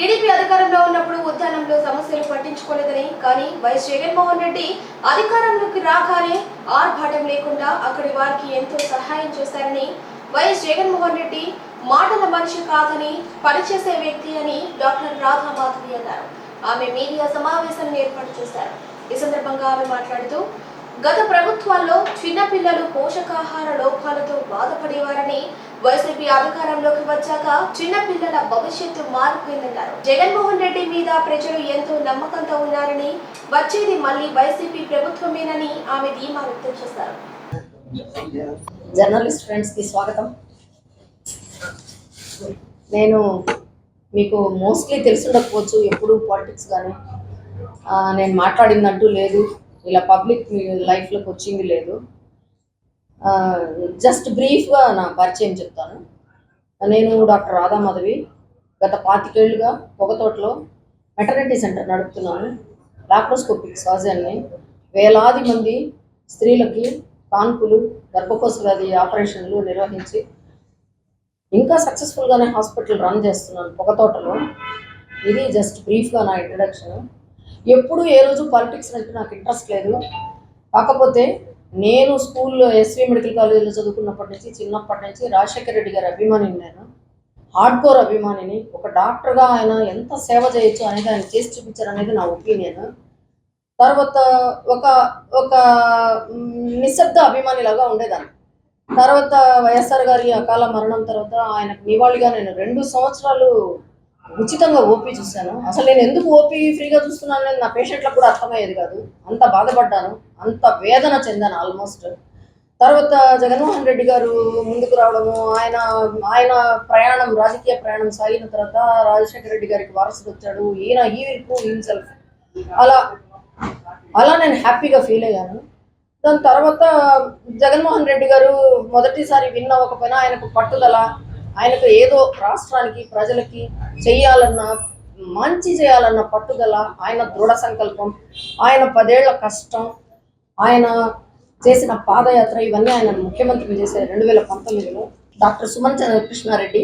TDP అధికారంలో ఉన్నప్పుడు ఉద్యానంలో సమస్యలు పట్టించుకోలేదని కానీ వైఎస్ జగన్మోహన్ రెడ్డి అధికారంలోకి రాగానే ఆర్భాటం లేకుండా అక్కడి వారికి ఎంతో సహాయం చేశారని వైఎస్ జగన్మోహన్ రెడ్డి మాటల మనిషి కాదని పనిచేసే వ్యక్తి అని డాక్టర్ రాధా మాధవి అన్నారు. ఆమె మీడియా సమావేశాన్ని ఏర్పాటు చేశారు. ఈ సందర్భంగా ఆమె మాట్లాడుతూ గత ప్రభుత్వాల్లో చిన్నపిల్లలు పోషకాహార లోపాలతో బాధపడేవారని వైసీపీ అధికారంలోకి వచ్చాక చిన్నపిల్లల భవిష్యత్తు మారిపోయిందన్నారు జగన్మోహన్ రెడ్డి మీద ప్రజలు ఎంతో నమ్మకంతో ఉన్నారని వచ్చేది మళ్ళీ వైసీపీ ప్రభుత్వమేనని ఆమె ధీమా వ్యక్తం చేశారు. జర్నలిస్ట్ ఫ్రెండ్స్కి స్వాగతం. నేను మీకు మోస్ట్లీ తెలుసుండకపోవచ్చు ఎప్పుడు పాలిటిక్స్ కానీ నేను మాట్లాడినట్టు లేదు. ఇలా పబ్లిక్ లైఫ్లోకి వచ్చింది లేదు. జస్ట్ బ్రీఫ్గా నా పరిచయం చెప్తాను. నేను డాక్టర్ రాధా మాధవి. గత పాతికేళ్ళుగా పొగతోటలో మెటర్నిటీ సెంటర్ నడుపుతున్నాను. లాప్రోస్కోపిక్ సర్జన్ని వేలాది మంది స్త్రీలకి కాన్పులు గర్భకోశ వ్యాధి ఆపరేషన్లు నిర్వహించి ఇంకా సక్సెస్ఫుల్గానే హాస్పిటల్ రన్ చేస్తున్నాను పొగతోటలో. ఇది జస్ట్ బ్రీఫ్గా నా ఇంట్రడక్షన్ ఎప్పుడు ఏ రోజు పాలిటిక్స్ అంటే నాకు ఇంట్రెస్ట్ లేదు. కాకపోతే నేను స్కూల్లో ఎస్వి మెడికల్ కాలేజీలో చదువుకున్నప్పటి నుంచి చిన్నప్పటి నుంచి రాజశేఖర రెడ్డి గారి అభిమానిని నేను. హార్డ్ కోర్ అభిమానిని. ఒక డాక్టర్గా ఆయన ఎంత సేవ చేయొచ్చు అనేది ఆయన చేసి చూపించారు అనేది నా ఒపీనియన్ తర్వాత ఒక ఒక నిశ్శబ్ద అభిమానిలాగా ఉండేదాన్ని. తర్వాత వైఎస్ఆర్ గారి అకాల మరణం తర్వాత ఆయనకు నివాళిగా నేను రెండు సంవత్సరాలు ఉచితంగా ఓపీ చూశాను. అసలు నేను ఎందుకు ఓపీ ఫ్రీగా చూస్తున్నాను అనేది నా పేషెంట్లకు కూడా అర్థమయ్యేది కాదు. అంత బాధపడ్డాను. అంత వేదన చెందాను ఆల్మోస్ట్ తర్వాత జగన్మోహన్ రెడ్డి గారు ముందుకు రావడము ఆయన ఆయన ప్రయాణం రాజకీయ ప్రయాణం సాగిన తర్వాత రాజశేఖర రెడ్డి గారికి వారసుడు వచ్చాడు. ఈయన ఈ విల్పు హిమ్సెల్ఫ్ అలా అలా నేను హ్యాపీగా ఫీల్ అయ్యాను. దాని తర్వాత జగన్మోహన్ రెడ్డి గారు మొదటిసారి విన్ అవ్వకపోయినా ఆయనకు పట్టుదల ఆయనకు ఏదో రాష్ట్రానికి ప్రజలకి చెయ్యాలన్న మంచి చేయాలన్న పట్టుదల ఆయన దృఢ సంకల్పం ఆయన పదేళ్ళ కష్టం ఆయన చేసిన పాదయాత్ర ఇవన్నీ ఆయన ముఖ్యమంత్రిని చేశారు రెండు వేల పంతొమ్మిదిలో. Doctor Suman Chandrakrishnareddy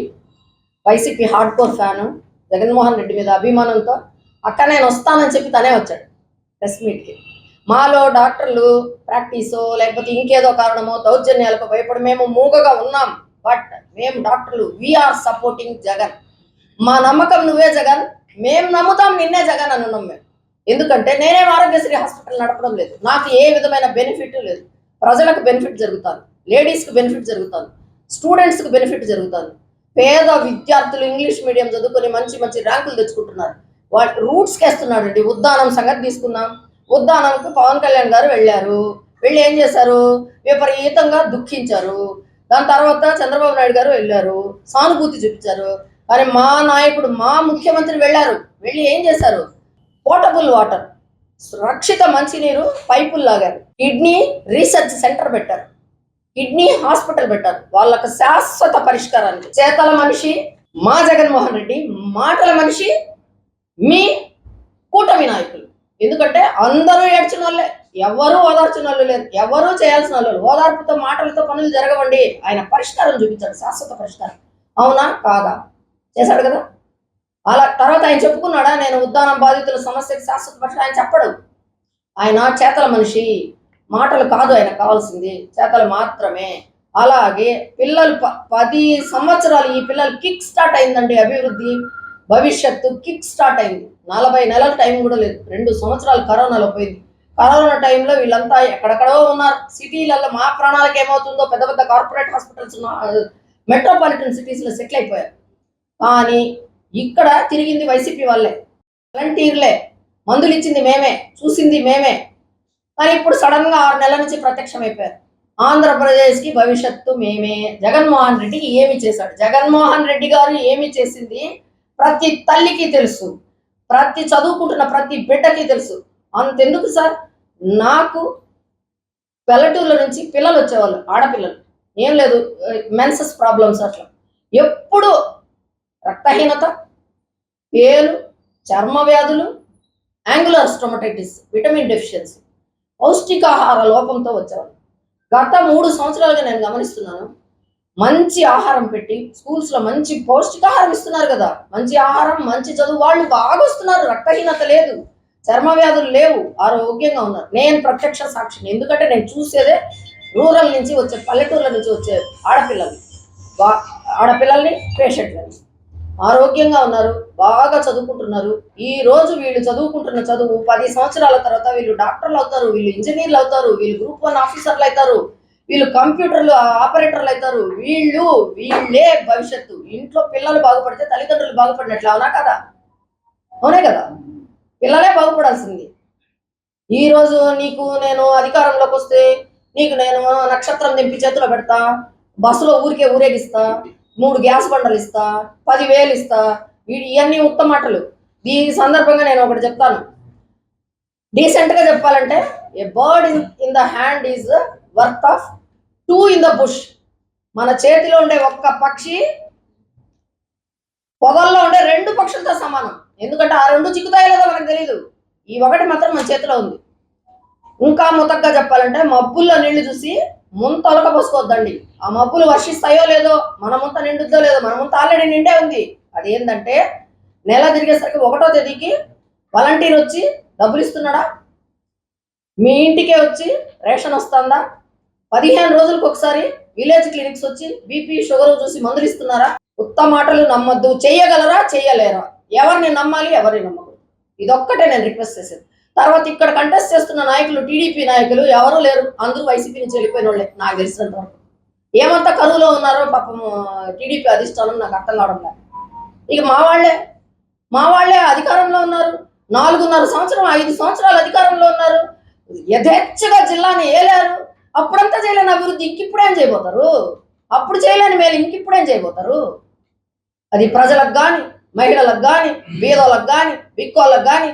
YCP hard core fan Jaganmohan Reddy మీద అభిమానంతో అక్క నేను వస్తానని చెప్పి తనే వచ్చాడు ప్రెస్ మీట్కి. మాలో డాక్టర్లు ప్రాక్టీసో లేకపోతే ఇంకేదో కారణమో దౌర్జన్యాలకు భయపడి మేము మూగగా ఉన్నాం. బట్ మేము డాక్టర్లు. We are supporting Jagan. మా నమ్మకం నువ్వే జగన్. మేము నమ్ముతాం నిన్నే జగన్ అని ఉన్నాం మేము. ఎందుకంటే నేనేం ఆరోగ్యశ్రీ హాస్పిటల్ నడపడం లేదు. నాకు ఏ విధమైన బెనిఫిట్ లేదు. ప్రజలకు బెనిఫిట్ జరుగుతుంది లేడీస్కి బెనిఫిట్ జరుగుతుంది స్టూడెంట్స్కి బెనిఫిట్ జరుగుతుంది పేద విద్యార్థులు ఇంగ్లీష్ మీడియం చదువుకొని మంచి మంచి ర్యాంకులు తెచ్చుకుంటున్నారు. వాటి రూట్స్కి వేస్తున్నాడు అండి ఉద్దానం సంగతి తీసుకుందాం. ఉద్దానంకు పవన్ కళ్యాణ్ గారు వెళ్ళారు. వెళ్ళి ఏం చేశారు? విపరీతంగా దుఃఖించారు. దాని తర్వాత చంద్రబాబు నాయుడు గారు వెళ్ళారు. సానుభూతి చూపించారు. మరి మా నాయకుడు మా ముఖ్యమంత్రి వెళ్ళారు. వెళ్ళి ఏం చేశారు? పోర్టబుల్ వాటర్ రక్షిత మంచినీరు పైపులు లాగారు. కిడ్నీ రీసెర్చ్ సెంటర్ పెట్టారు. కిడ్నీ హాస్పిటల్ పెట్టారు. వాళ్ళకు శాశ్వత పరిష్కారానికి. చేతల మనిషి మా జగన్మోహన్ రెడ్డి మాటల మనిషి మీ కూటమి నాయకులు. ఎందుకంటే అందరూ ఏడ్చిన వాళ్ళే. ఎవరూ ఓదార్చిన వాళ్ళు లేరు. ఎవరూ చేయాల్సిన వాళ్ళు ఓదార్పుతో మాటలతో పనులు జరగవండి. ఆయన పరిష్కారం చూపించాడు శాశ్వత పరిష్కారం. అవునా? కాదా? చేశాడు కదా? అలా తర్వాత ఆయన చెప్పుకున్నాడా నేను ఉద్దానం బాధితుల సమస్యకి శాశ్వత పరిష్కారం ఆయన చెప్పడు. ఆయన చేతల మనిషి. మాటలు కాదు ఆయన కావాల్సింది. చేతలు మాత్రమే. అలాగే పిల్లలు ప- పది సంవత్సరాలు ఈ పిల్లలు కిక్ స్టార్ట్ అయిందండి అభివృద్ధి. భవిష్యత్తు కిక్ స్టార్ట్ అయింది. నలభై నెలల టైం కూడా లేదు. రెండు సంవత్సరాలు కరోనాలో పోయింది. కరోనా టైంలో వీళ్ళంతా ఎక్కడెక్కడో ఉన్నారు. సిటీలలో మా ప్రాణాలకు ఏమవుతుందో పెద్ద పెద్ద కార్పొరేట్ హాస్పిటల్స్ మెట్రోపాలిటన్ సిటీస్లో సెటిల్ అయిపోయారు. కానీ ఇక్కడ తిరిగింది వైసీపీ వాళ్ళే. వాలంటీర్లే. మందులు ఇచ్చింది మేమే చూసింది మేమే. కానీ ఇప్పుడు సడన్గా ఆరు నెలల నుంచి ప్రత్యక్షమైపోయారు. ఆంధ్రప్రదేశ్కి భవిష్యత్తు మేమే. జగన్మోహన్ రెడ్డికి ఏమి చేశాడు? జగన్మోహన్ రెడ్డి గారు ఏమి చేసింది? ప్రతి తల్లికి తెలుసు. ప్రతి చదువుకుంటున్న ప్రతి బిడ్డకి తెలుసు. అంతెందుకు సార్? నాకు పల్లెటూర్ల నుంచి పిల్లలు వచ్చేవాళ్ళు ఆడపిల్లలు. ఏం లేదు మెన్సెస్ ప్రాబ్లమ్స్ అట్లా. ఎప్పుడూ రక్తహీనత పేలు చర్మ వ్యాధులు యాంగులర్ స్టొమటైటిస్ విటమిన్ డెఫిషియన్సీ పౌష్టికాహార లోపంతో వచ్చేవాళ్ళు. గత మూడు సంవత్సరాలుగా నేను గమనిస్తున్నాను మంచి ఆహారం పెట్టి స్కూల్స్లో మంచి పౌష్టికాహారం ఇస్తున్నారు కదా. మంచి ఆహారం మంచి చదువు వాళ్ళు బాగా వస్తున్నారు రక్తహీనత లేదు. చర్మ వ్యాధులు లేవు. ఆరోగ్యంగా ఉన్నారు. నేను ప్రత్యక్ష సాక్షిని ఎందుకంటే నేను చూసేదే రూరల్ నుంచి వచ్చే పల్లెటూర్ల నుంచి వచ్చే ఆడపిల్లల్ని బా- ఆడపిల్లల్ని పేషెంట్లని. ఆరోగ్యంగా ఉన్నారు. బాగా చదువుకుంటున్నారు. ఈ రోజు వీళ్ళు చదువుకుంటున్న చదువు పది సంవత్సరాల తర్వాత వీళ్ళు డాక్టర్లు అవుతారు వీళ్ళు ఇంజనీర్లు అవుతారు వీళ్ళు గ్రూప్ వన్ ఆఫీసర్లు అవుతారు వీళ్ళు కంప్యూటర్లు ఆపరేటర్లు అవుతారు. వీళ్ళు వీళ్ళే భవిష్యత్తు. ఇంట్లో పిల్లలు బాగుపడితే తల్లిదండ్రులు బాగుపడినట్లు అవునా కదా? అవునే కదా? పిల్లలే బాగుపడాల్సింది. ఈరోజు నీకు నేను అధికారంలోకి వస్తే నీకు నేను నక్షత్రం దింపి చేతిలో పెడతా బస్సులో ఊరికే ఊరేగిస్తా మూడు గ్యాస్ బండలు ఇస్తా పదివేలు ఇస్తా ఇవన్నీ ఉత్తమ మాటలు. దీని సందర్భంగా నేను ఒకటి చెప్తాను. డీసెంట్గా చెప్పాలంటే a bird in in the hand is worth of two in the bush మన చేతిలో ఉండే ఒక్క పక్షి పొదల్లో ఉండే రెండు పక్షులతో సమానం. ఎందుకంటే ఆ రెండు చిక్కుతాయో లేదో మనకు తెలియదు ఈ ఒకటి మాత్రం మన చేతిలో ఉంది. ఇంకా ముతగ్గా చెప్పాలంటే మబ్బుల్లో నీళ్ళు చూసి ముంత ఒలకపోసుకోవద్దండి ఆ మబ్బులు వర్షిస్తాయో లేదో మన ముంత నిండుద్దో లేదో మన ముంత ఆల్రెడీ నిండే ఉంది. అదేంటంటే నెల తిరిగేసరికి ఒకటో తేదీకి వాలంటీర్ వచ్చి డబ్బులు ఇస్తున్నాడా? మీ ఇంటికే వచ్చి రేషన్ వస్తుందా? పదిహేను రోజులకు ఒకసారి విలేజ్ క్లినిక్స్ వచ్చి బీపీ షుగర్ చూసి మందులు ఇస్తున్నారా? ఉత్తమ మాటలు నమ్మద్దు. చేయగలరా? చేయలేరా? ఎవరిని నమ్మాలి ఎవరిని నమ్మకూడదు. ఇదొక్కటే నేను రిక్వెస్ట్ చేసేది. తర్వాత ఇక్కడ కంటెస్ట్ చేస్తున్న నాయకులు టీడీపీ నాయకులు ఎవరూ లేరు. అందరూ వైసీపీ నుంచి వెళ్ళిపోయిన వాళ్ళే నాకు తెలిసినంత వరకు. ఏమంతా కరువులో ఉన్నారో పాపం టీడీపీ అధిష్టానం నాకు అర్థం కావడం లేదు. ఇక మా వాళ్ళే మా వాళ్ళే అధికారంలో ఉన్నారు. నాలుగున్నర సంవత్సరం ఐదు సంవత్సరాలు అధికారంలో ఉన్నారు. యథేచ్ఛగా జిల్లాని ఏలారు? అప్పుడంతా చేయలేని అభివృద్ధి ఇంకిప్పుడేం చేయబోతారు. అప్పుడు చేయలేని మేలు ఇంకిప్పుడేం చేయబోతారు. అది ప్రజలకు కానీ మహిళలకు కానీ బీదలకు కానీ బిక్కోళ్ళకు కానీ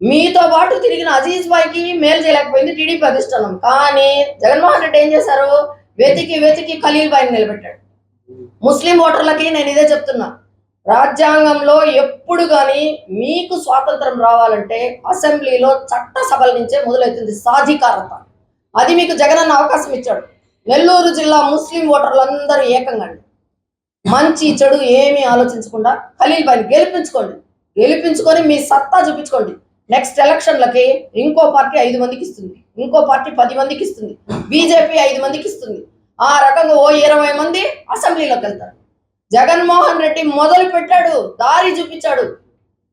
మీతో పాటు తిరిగిన అజీజ్ బాయ్కి మేలు చేయలేకపోయింది టీడీపీ అధిష్టానం. కానీ జగన్మోహన్ రెడ్డి ఏం చేశారు? వెతికి వెతికి ఖలీల్ బాయ్ని నిలబెట్టాడు. ముస్లిం ఓటర్లకి నేను ఇదే చెప్తున్నా. రాజ్యాంగంలో ఎప్పుడు కానీ మీకు స్వాతంత్రం రావాలంటే అసెంబ్లీలో చట్ట సభల నుంచే మొదలవుతుంది సాధికారత. అది మీకు జగనన్న అవకాశం ఇచ్చాడు. నెల్లూరు జిల్లా ముస్లిం ఓటర్లందరూ ఏకంగా అండి. మంచి చెడు ఏమీ ఆలోచించకుండా ఖలీల్ భాయ్ని గెలిపించుకోండి. గెలిపించుకొని మీ సత్తా చూపించుకోండి. నెక్స్ట్ ఎలక్షన్లకి ఇంకో పార్టీ ఐదు మందికి ఇస్తుంది. ఇంకో పార్టీ పది మందికి ఇస్తుంది. బీజేపీ ఐదు మందికి ఇస్తుంది. ఆ రకంగా ఓ ఇరవై మంది అసెంబ్లీలోకి వెళ్తారు. జగన్మోహన్ రెడ్డి మొదలు పెట్టాడు. దారి చూపించాడు.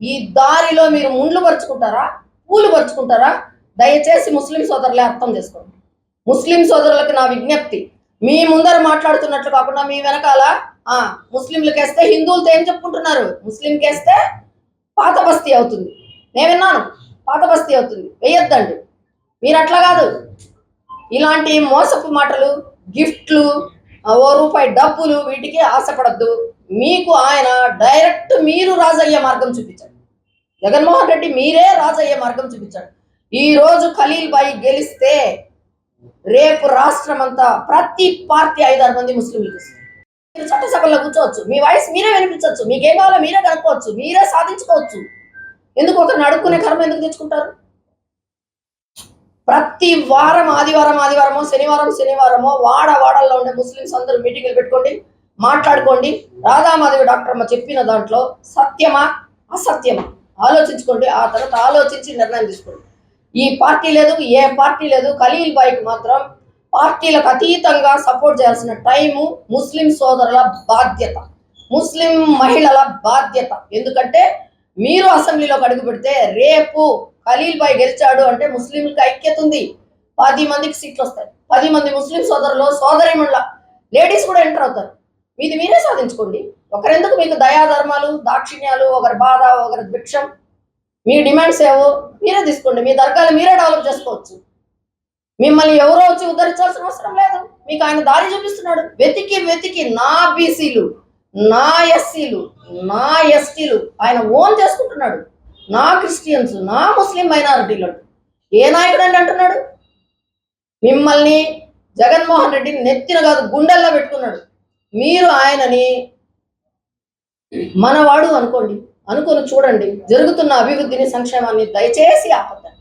ఈ దారిలో మీరు ముండ్లు పరుచుకుంటారా? పూలు పరుచుకుంటారా? దయచేసి ముస్లిం సోదరులే అర్థం చేసుకోండి. ముస్లిం సోదరులకు నా విజ్ఞప్తి. మీ ముందర మాట్లాడుతున్నట్లు కాకుండా మీ వెనకాల ముస్లింలకు వేస్తే హిందువులతో ఏం చెప్పుకుంటున్నారు? ముస్లింకి వేస్తే పాత బస్తీ అవుతుంది. నేను విన్నాను పాత బస్తీ అవుతుంది. వేయొద్దండి మీరు అట్లా కాదు. ఇలాంటి మోసపు మాటలు గిఫ్ట్లు ఓ రూపాయి డబ్బులు వీటికి ఆశపడద్దు. మీకు ఆయన డైరెక్ట్ మీరు రాజయ్యే మార్గం చూపించాడు. జగన్మోహన్ రెడ్డి మీరే రాజయ్యే మార్గం చూపించాడు. ఈరోజు ఖలీల్ బాయి గెలిస్తే రేపు రాష్ట్రం అంతా ప్రతి పార్టీ ఐదారు మంది ముస్లింలు గెలుస్తారు. మీరు చట్టసభల్లో కూర్చోవచ్చు. మీ వాయిస్ మీరే వినిపించవచ్చు. మీకేం కావాలో మీరే కనుక్కోవచ్చు. మీరే సాధించుకోవచ్చు. ఎందుకు ఒకరిని అడుక్కునే కర్మ ఎందుకు తెచ్చుకుంటారు? ప్రతి వారం ఆదివారం ఆదివారమో శనివారం శనివారమో వాడ వాడల్లో ఉండే ముస్లిమ్స్ అందరూ మీటింగ్లు పెట్టుకోండి మాట్లాడుకోండి. రాధామాధవి డాక్టర్ అమ్మ చెప్పిన దాంట్లో సత్యమా? అసత్యమా? ఆలోచించుకోండి. ఆ తర్వాత ఆలోచించి నిర్ణయం తీసుకోండి. ఈ పార్టీ లేదు ఏ పార్టీ లేదు. ఖలీల్ బాయ్కి మాత్రం పార్టీలకు అతీతంగా సపోర్ట్ చేయాల్సిన టైము ముస్లిం సోదరుల బాధ్యత ముస్లిం మహిళల బాధ్యత. ఎందుకంటే మీరు అసెంబ్లీలోకి అడుగు పెడితే రేపు ఖలీల్ బాయ్ గెలిచాడు అంటే ముస్లింలకు ఐక్యత ఉంది. పది మందికి సీట్లు వస్తాయి. పది మంది ముస్లిం సోదరులు సోదరిమణుల లేడీస్ కూడా ఎంటర్ అవుతారు. మీది మీరే సాధించుకోండి. ఒకరెందుకు మీకు దయాధర్మాలు దాక్షిణ్యాలు ఒకరి బాధ ఒకరి భిక్షం? మీ డిమాండ్స్ ఏవో మీరే తీసుకోండి. మీ దర్గాలు మీరే డెవలప్ చేసుకోవచ్చు. మిమ్మల్ని ఎవరో వచ్చి ఉద్ధరించాల్సిన అవసరం లేదు. మీకు ఆయన దారి చూపిస్తున్నాడు. వెతికి వెతికి నా బీసీలు నా ఎస్సీలు నా ఎస్టీలు ఆయన ఓన్ చేసుకుంటున్నాడు. నా క్రిస్టియన్స్ నా ముస్లిం మైనారిటీలు ఏ నాయకుడు అని అంటున్నాడు? మిమ్మల్ని జగన్మోహన్ రెడ్డి నెత్తిన కాదు గుండెల్లో పెట్టుకున్నాడు. మీరు ఆయనని మనవాడు అనుకోండి. అనుకొని చూడండి. జరుగుతున్న అభివృద్ధిని సంక్షేమాన్ని దయచేసి ఆపద్దండి